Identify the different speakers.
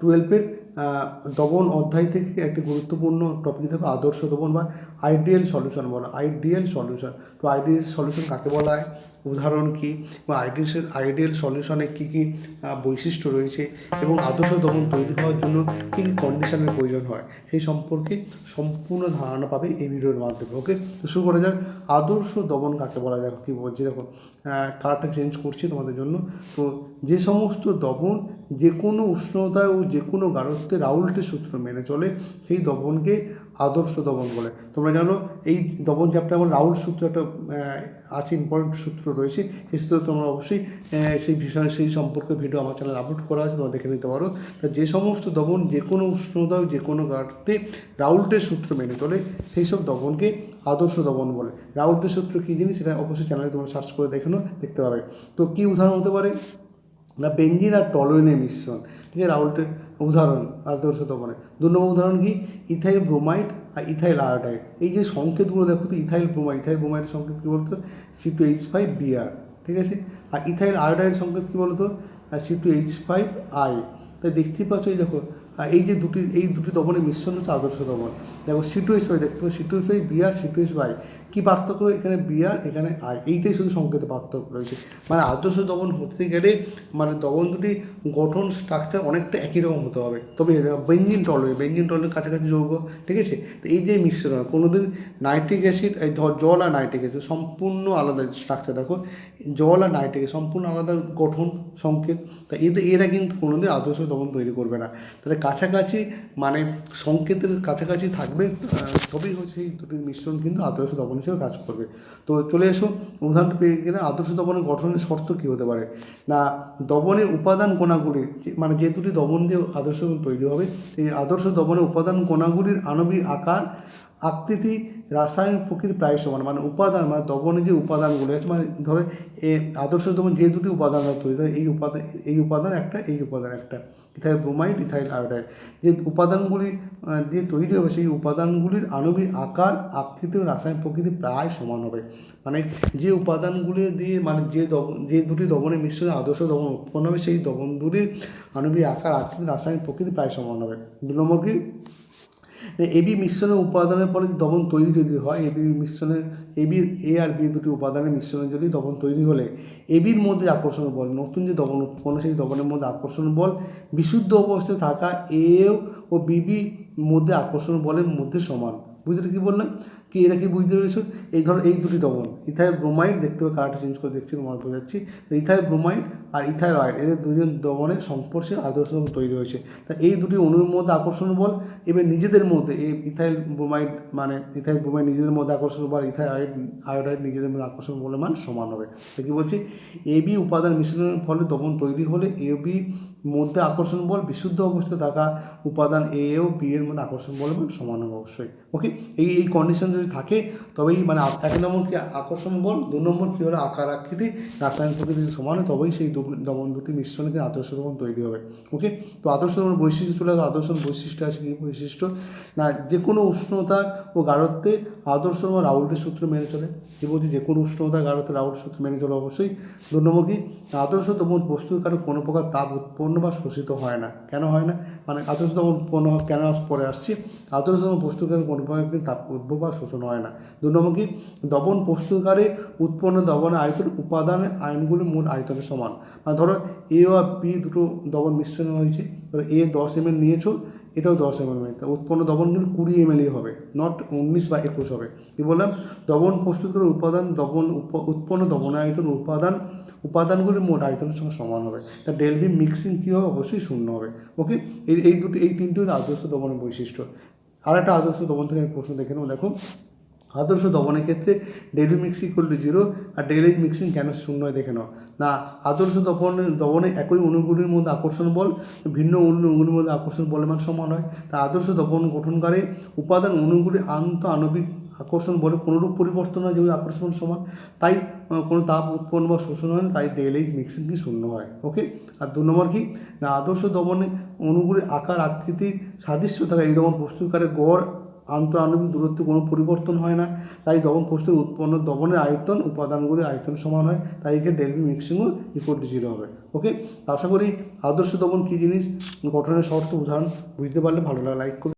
Speaker 1: টুয়েলভের দবন অধ্যায় থেকে একটি গুরুত্বপূর্ণ টপিক থাকবে আদর্শ দবন বা আইডিয়াল সলিউশন বলা আইডিয়াল সলিউশন তো আইডিয়াল সলিউশন কাকে বলা হয়? উদাহরণ কী বা আইডিয়াল আইডিয়াল সলিউশনে কী কী বৈশিষ্ট্য রয়েছে এবং আদর্শ দমন তৈরি হওয়ার জন্য কী কী কন্ডিশনের প্রয়োজন হয়, সেই সম্পর্কে সম্পূর্ণ ধারণা পাবে এই ভিডিওর মাধ্যমে ওকে শুরু করা যাক। আদর্শ দমন কাকে বলা যায়? কী বলছি? দেখো কালারটা চেঞ্জ করছি তোমাদের জন্য। তো যে সমস্ত দমন যে কোনো উষ্ণতায় ও যে কোনো গাঢ়ত্বে রাউল্টের সূত্র মেনে চলে, সেই দমনকে আদর্শ দমন বলে। তোমরা জানো, এই দমন চ্যাপ্টার আমার রাউল সূত্র একটা আছে ইম্পর্টেন্ট সূত্র রয়েছে, সেই সূত্র তোমরা অবশ্যই সেই বিষয়ে সেই সম্পর্কে ভিডিও আমার চ্যানেল আপলোড করা আছে, তোমরা দেখে নিতে পারো। তা যে সমস্ত দমন যে কোনো উষ্ণতা, যে কোনো গাঢ়ত্বে রাউল্টের সূত্র মেনে চলে, সেই সব দমনকে আদর্শ দমন বলে। রাউল্টের সূত্র কী জিনিস, সেটা অবশ্যই চ্যানেলে তোমরা সার্চ করে দেখে দেখতে পাবে। তো কী উদাহরণ হতে পারে? না, বেঞ্জিন আর টলোয়েনের মিশ্রণ। ঠিক আছে রাউল্টের উদাহরণ আদর্শ দমনে দু নম্বর উদাহরণ কি? ইথাইল ব্রোমাইড আর ইথাইল আয়োডাইড। এই যে সংকেতগুলো দেখো তো, ইথাইল ব্রোমাইড, ইথাইল ব্রোমাইডের সংকেত কী বলতো? C two H five B ঠিক আছে? আর ইথাইল আয়োডাইডের সংকেত কী বলতো? C two H five I তাই দেখতেই পাচ্ছ, এই দেখো এই যে দুটি, এই দুটি দমনের মিশ্রণ হচ্ছে আদর্শ দমন। দেখো সি টু এইচ ফাইভ দেখতে পাচ্ছ C two H five BR C two H by কী পার্থক্য এখানে বিআর এখানে আই এইটাই শুধু সংকেতে পার্থক্য রয়েছে। মানে আদর্শ দমন হতে গেলে মানে দমন দুটি গঠন স্ট্রাকচার অনেকটা একই রকম হতে হবে। তবে বেঞ্জিন টলয় বেঞ্জিন টলের কাছাকাছি যৌগ, ঠিক আছে? তো এই যে মিশ্রণ, কোনোদিন নাইট্রিক অ্যাসিড এই ধর, জল আর নাইট্রিক অ্যাসিড সম্পূর্ণ আলাদা স্ট্রাকচার দেখো? জল আর নাইট্রিক সম্পূর্ণ আলাদা গঠন, সংকেত। তা এরা কিন্তু কোনোদিন আদর্শ দমন তৈরি করবে না। তাহলে কাছাকাছি মানে সংকেতের কাছাকাছি থাকবে তবেই হচ্ছে এই দুটির মিশ্রণ কিন্তু আদর্শ দমন হিসেবে কাজ করবে। তো চলে এসো উদাহরণটা পেয়ে গেলে আদর্শ দমনের গঠনের শর্ত কী হতে পারে? না দবনে উপাদান কোনাগুলি যে- মানে যে দুটি দবন দিয়ে আদর্শ তৈরি হবে এই আদর্শ দবনে উপাদান কোনাগুলির আণবিক আকার আকৃতি রাসায়নিক প্রকৃতি প্রায় সমান মানে উপাদান মানে দমনের যে উপাদানগুলো আছে মানে ধরো এ আদর্শ দমন যে দুটি উপাদান তৈরি হয় এই উপাদান এই উপাদান একটা, এই উপাদান একটা, ইথাইল ব্রোমাইড, ইথাইল আয়োডাইড। যে উপাদানগুলি দিয়ে তৈরি হবে, সেই উপাদানগুলির আণবিক আকার, আকৃতি রাসায়নিক প্রকৃতি প্রায় সমান হবে। মানে যে উপাদানগুলি দিয়ে মানে যে যে দুটি দমনের মিশ্রণে আদর্শ দমন উৎপন্ন হবে, সেই দুটির আণবিক আকার, আকৃতি, রাসায়নিক প্রকৃতি প্রায় সমান হবে। দু নম্বর কি? এবি মিশ্রণের উপাদানের পরে দমন তৈরি যদি হয় এবি মিশ্রণের এবি এ আর বি দুটি উপাদানের মিশ্রণে যদি দমন তৈরি হলে এবির মধ্যে আকর্ষণ বল, নতুন যে দমন উৎপন্ন, সেই দমনের মধ্যে আকর্ষণ বল, বিশুদ্ধ অবস্থায় থাকা এ ও বিবি মধ্যে আকর্ষণ বলের মধ্যে সমান। বুঝলে কি বললাম? কি এরা কি বুঝতে পেরেছ? এই ধরো এই দুটি দমন ইথাইল ব্রোমাইড দেখতে পাবে কালারটা চেঞ্জ করে দেখছি, তোমার বোঝাচ্ছি ইথাইল ব্রোমাইড আর ইথাইলয়েড এদের দুজন দমনের সংস্পর্শে আদর্শ তৈরি হয়েছে। তা এই দুটি অণুর মধ্যে আকর্ষণ বল, এবার নিজেদের মধ্যে, এই ইথাইল ব্রোমাইড মানে ইথাইল ব্রোমাইড নিজেদের মধ্যে আকর্ষণ বল ইথাইল আয়োড আয়োডাইড নিজেদের মধ্যে আকর্ষণ বলের মান সমান হবে। তো কি বলছি? এবি উপাদান মিশ্রণের ফলে দমন তৈরি হলে এবি মধ্যে আকর্ষণ বল, বিশুদ্ধ অবস্থায় থাকা উপাদান এ ও বি এর মধ্যে আকর্ষণ বল মান সমান হবে অবশ্যই। ওকে এই এই কন্ডিশন যদি থাকে, তবেই মানে এক নম্বর কি আকর্ষণ বল, দু নম্বর কী হলো? আকার আকৃতি, রাসায়নিক প্রকৃতি সমান হয় তবেই সেই দমন দুটি মিশ্রণে কিন্তু আদর্শ দমন তৈরি হবে। ওকে তো আদর্শ দমন বৈশিষ্ট্য চলে আসবে আদর্শ বৈশিষ্ট্য আছে কী? বৈশিষ্ট্য না যে কোনো উষ্ণতা ও গাঢ়ত্বে আদর্শ দমন রাউল্টের সূত্র মেনে চলে। বলছি, যে কোনো উষ্ণতা গাঢ়ত্বে রাউল্ট সূত্র মেনে চলে অবশ্যই। দু নম্বর কি আদর্শ দমন বস্তুর কারও কোনো প্রকার তাপ উৎপন্ন বা শোষিত হয় না। কেন হয় না? মানে আদর্শ দমন উৎপন্ন কেন পরে আসছে? আদর্শ দমন বস্তুর কারণে কোনো প্রকার তাপ উদ্ভব বা শোষণ হয় না। দু নম্বর কি দমন প্রস্তুতকারে উৎপন্ন দমনের আয়তন উপাদানের আয়নগুলির মূল আয়তনের সমান। মানে ধরো এ ও বি দুটো দবন মিশ্রণ হয়েছে। ধরো এ দশ এম এল নিয়েছো এটাও দশ এম এল তা উৎপন্ন দবন কিন্তু কুড়ি এম হবে নট উনিশ বা একুশ হবে। কি বললাম? দবন প্রস্তুত করে উপাদান দবন উৎপন্ন আয়তন উপাদান উপাদানগুলির মোট আয়তনের সঙ্গে সমান হবে। তা ডেলভি মিক্সিং কী হবে? অবশ্যই শূন্য হবে। ওকে এই এই দুটি, এই তিনটি আদর্শ দমনের বৈশিষ্ট্য। আর একটা আদর্শ দমন থেকে প্রশ্ন দেখে নেব। দেখো আদর্শ দমনের ক্ষেত্রে ডেলি মিক্সিং করলে জিরো আর ডেলি মিক্সিং কেন শূন্য দেখে নাও। না, আদর্শ দমনে দমনে একই অণুগুলির মধ্যে আকর্ষণ বল, ভিন্ন অণু অণুগুলির মধ্যে আকর্ষণ বলের মান সমান হয়। তা আদর্শ দমন গঠনকারী উপাদান অণুগুলি আন্ত আণবিক আকর্ষণ বলে কোনোরূপ পরিবর্তন হয় যেগুলো আকর্ষণ সমান। তাই কোনো তাপ উৎপন্ন বা শোষণ হয় না, তাই ডেলেজ মিক্সিং কি শূন্য হয়। ওকে? আর দু নম্বর কি? না, আদর্শ দমনে অণুগুলির আকার আকৃতির সাদৃশ্য থাকা। এই দমন প্রস্তুতকারী গড় আন্তঃআণবিক দূরত্বে কোনো পরিবর্তন হয় না। তাই দবন প্রস্তুত উৎপন্ন দবনের আয়তন, উপাদানগুলির আয়তন সমান হয়। তাই এখানে ডেলবি মিক্সিংও ইকুয়াল টু জিরো হবে। ওকে আশা করি আদর্শ দবন কী জিনিস? গঠনের শর্ত উদাহরণ। বুঝতে পারলে ভালো লাগে লাইক করবে।